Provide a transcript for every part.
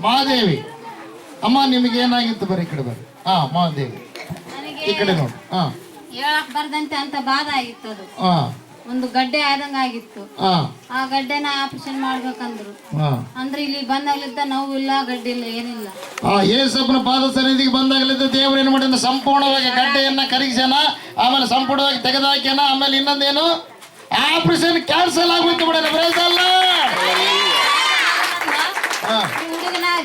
ಮಹಾದೇವಿ. ಅಮ್ಮ ನಿಮಗೆ ಏನಾಗಿತ್ತು ಬರೀ ಈ ಕಡೆ ಬರ್ರಿ ಹಾ ಮಹಾದೇವಿ. ನನಗೆ ಈ ಕಡೆ ನೋಡಿ. ಹಾ. ಹೇಳಕ್ ಬರ್ದಂತೆ ಅಂತ ಬಾಧ ಆಗಿತ್ತು ಅದು. ಹಾ. ಒಂದು ಗಡ್ಡೆ ಆದಂಗ ಆಗಿತ್ತು. ಹಾ. ಆ ಗಡ್ಡೆನ ಆಪರೇಷನ್ ಮಾಡ್ಬೇಕಂದ್ರು. ಹಾ. ಅಂದ್ರೆ ಇಲ್ಲಿ ಬಂದಾಗ್ಲಿದ್ದ ನೋವು ಇಲ್ಲ ಗಡ್ಡೆ ಇಲ್ಲ ಏನಿಲ್ಲ. ಆ ಯೇಸಪ್ಪನ ಪಾದ ಸನ್ನಿಧಿಗೆ ಬಂದಾಗಲಿದ್ದ ದೇವರು ಏನು ಮಾಡಿದ? ಸಂಪೂರ್ಣವಾಗಿ ಗಡ್ಡೆಯನ್ನ ಕರಗಿಸ್ಯಾನ ಆಮೇಲೆ ಸಂಪೂರ್ಣವಾಗಿ ತೆಗೆದಾಕ್ಯಾನ ಆಮೇಲೆ ಇನ್ನೊಂದೇನು? ಆಪರೇಷನ್ ಕ್ಯಾನ್ಸಲ್ ಆಗೋಯ್ತು ಅಲ್ಲ ಹಾ.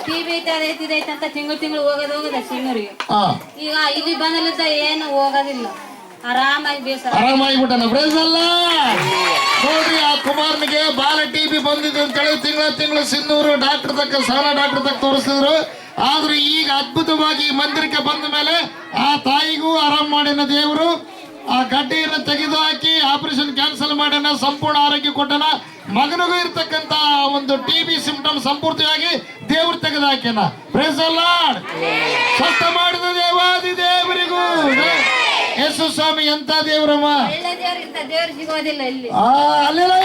ಟಿವಿ ಐತೆ ಅದೈತಿ ಇದೈತೆ ಅಂತ ತಿಂಗಳು ತಿಂಗಳು ಹೋಗೋದು ಹೋಗೋದ ಸಿಂಗರಿಗೆ ಹಾ. ಈಗ ಇಲ್ಲಿ ಬಂದಲ್ಲಿದ್ದ ಏನು ಹೋಗೋದಿಲ್ಲ. ಆರಾಮಾಗಿ ಬೇಸರ. ಆರಾಮಾಗಿ ಬಿಟ್ಟನ ಅಲ್ಲ ನೋಡ್ರಿ ಆ ಕುಮಾರ್ನಿಗೆ ಬಾಲ ಟಿ ಬಿ ಬಂದಿದೆ ಅಂತೇಳಿ ತಿಂಗಳ ತಿಂಗಳು ಸಿಂಧೂರು ಡಾಕ್ಟರ್ ತಕ್ಕ ಸಾಲ ಡಾಕ್ಟರ್ ತಕ್ಕ ತೋರಿಸಿದ್ರು. ಆದ್ರೆ ಈಗ ಅದ್ಭುತವಾಗಿ ಈ ಮಂದಿರಕ್ಕೆ ಬಂದ ಮೇಲೆ ಆ ತಾಯಿಗೂ ಆರಾಮ್ ಮಾಡಿನ ದೇವರು. ಆ ಗಡ್ಡೆಯನ್ನು ತೆಗೆದು ಹಾಕಿ ಆಪರೇಷನ್ ಕ್ಯಾನ್ಸಲ್ ಮಾಡ್ಯಾನ ಸಂಪೂರ್ಣ ಆರೋಗ್ಯ ಕೊಟ್ಟನ ಮಗನಿಗೂ ಇರ್ತಕ್ಕಂತ ಒಂದು ಟಿ ಬಿ ಸಿಂಪ್ಟಮ್ ಸಂಪೂರ್ತಿಯಾಗಿ ದೇವ್ರು ತೆಗೆದು ಹಾಕ್ಯಾನ ಪ್ರೇಸ್ ಲಾರ್ಡ್ ಸ್ವಸ್ಥ ಮಾಡಿದ ದೇವಾದಿ ದೇವರಿಗೂ. ಯೇಸು ಸ್ವಾಮಿ ಎಂತ ದೇವರಮ್ಮ? ಅಲ್ಲಿಲ್ಲ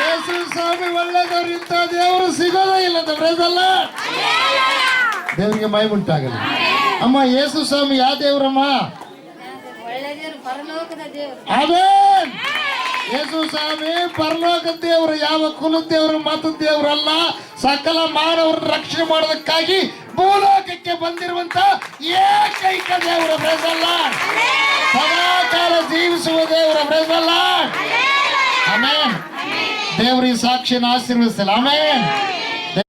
ಯೇಸು ಸ್ವಾಮಿ ಒಳ್ಳೆದವ್ರು ಇಂಥ ದೇವರು ಸಿಗೋದೇ ಇಲ್ಲ ಅಂತ. ಬ್ರೇಸಲ್ಲ ದೇವರಿಗೆ ಮೈ ಉಂಟಾಗಲ್ಲ ಅಮ್ಮ ಯೇಸು ಸ್ವಾಮಿ ಯಾವ ದೇವರಮ್ಮ? ಒಳ್ಳೆ ಯೇಸು ಸ್ವಾಮಿ ಪರಲೋಕ ದೇವರು ಯಾವ ಕುಲ ದೇವರು ಮತ ದೇವರಲ್ಲ ಸಕಲ ಮಾನವರ ರಕ್ಷಣೆ ಮಾಡೋದಕ್ಕಾಗಿ ಭೂಲೋಕಕ್ಕೆ ಬಂದಿರುವಂತ ಏಕೈಕ ದೇವರ ಬ್ರೇಸಲ್ಲ ಸದಾಕಾಲ ಜೀವಿಸುವ ದೇವರ ಬ್ರೇಸಲ್ಲ ಆಮೇನ್ ದೇವ್ರಿಗೆ ಸಾಕ್ಷಿನ ಆಶೀರ್ವದಿಸಲ್ಲ ಆಮೇನ್